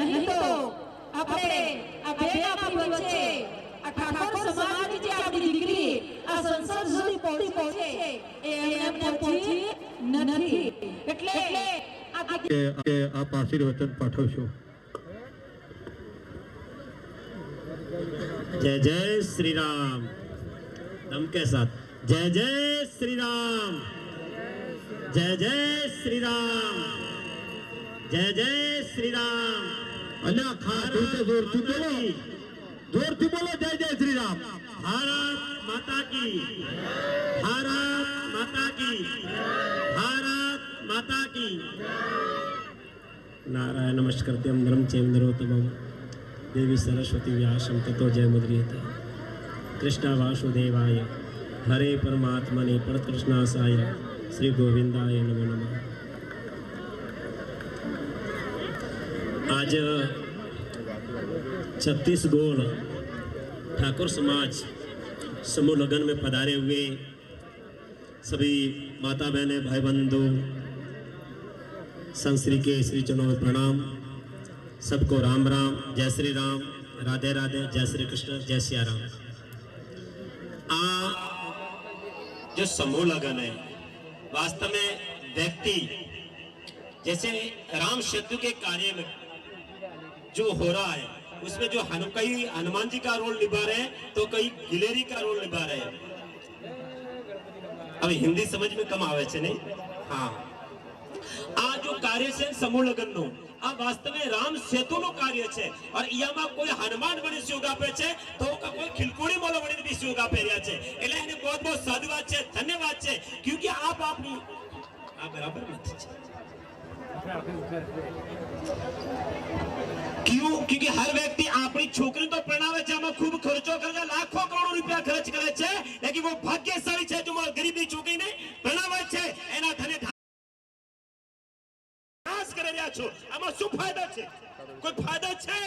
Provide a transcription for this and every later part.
નહીં તો આપણે આ બેન આપણી વચ્ચે આ ઠાકોર સમાજની જે આપણી દીકરી આ સંસદ સુધી પહોંચી પહોંચે એ એમને પહોંચી નથી એટલે આ દીકરી કે કે આપ આશીર્વચન પાઠવશો जय जय श्री राम दम के साथ जय जय श्री राम जय जय श्री राम जय जय श्री राम अन्ना खारा तो दूर थी बोलो। दूर थी बोलो। जय जय श्री राम खारा माता की। खारा माता की। खारा माता की। नारायण नमस्कार ते अमरम चेंद्रोत्तम देवी सरस्वती व्यासम ततो जय मुद्रित कृष्णा वासुदेवाय। हरे परमात्मने परकृष्णासाय श्री गोविंदाय नमो नमः। आज छत्तीसगढ़ ठाकुर समाज समूह लगन में पधारे हुए सभी माता बहने, भाई बंधु संश्री के श्री चरणों में प्रणाम। सबको राम राम, जय श्री राम, राधे राधे, जय श्री कृष्ण, जय सिया राम। आ, जो समूह लगन है, वास्तव में व्यक्ति, जैसे राम सेतु के कार्य में जो हो रहा है उसमें जो हनु, कई हनुमान जी का रोल निभा रहे हैं तो कई गिलेरी का रोल निभा रहे हैं। अब हिंदी समझ में कम आवे नहीं? हाँ। आज जो कार्य से समूह लगन नो आ वास्तव में राम सेतु नो कार्य छे और इयामा कोई हनुमान बनी से उगा पे छे तो का कोई खिलकुड़ी मोलो बनी भी उगा पे रिया छे। એટલે એને બહોત બહોત સાધુવાદ છે ધન્યવાદ છે કેમ કે આપ આ બરાબર વાત છે ક્યું ક્યુંકિ હર વ્યક્તિ આપણી છોકરી તો પરણાવે છે આમાં ખૂબ ખર્ચો કરે છે લાખો કરોડો રૂપિયા ખર્ચ કરે છે લેકિન વો ભાગ્યશાળી છે જો ગરીબની છોકરીને પરણાવે છે છો શું ફાયદો છે ફાયદો છે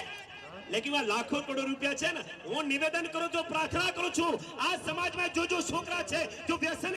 લાખો કરોડો રૂપિયા છે ને હું નિવેદન કરું છું પ્રાર્થના કરું છું આ સમાજમાં જો જો છોકરા છે જો વ્યસન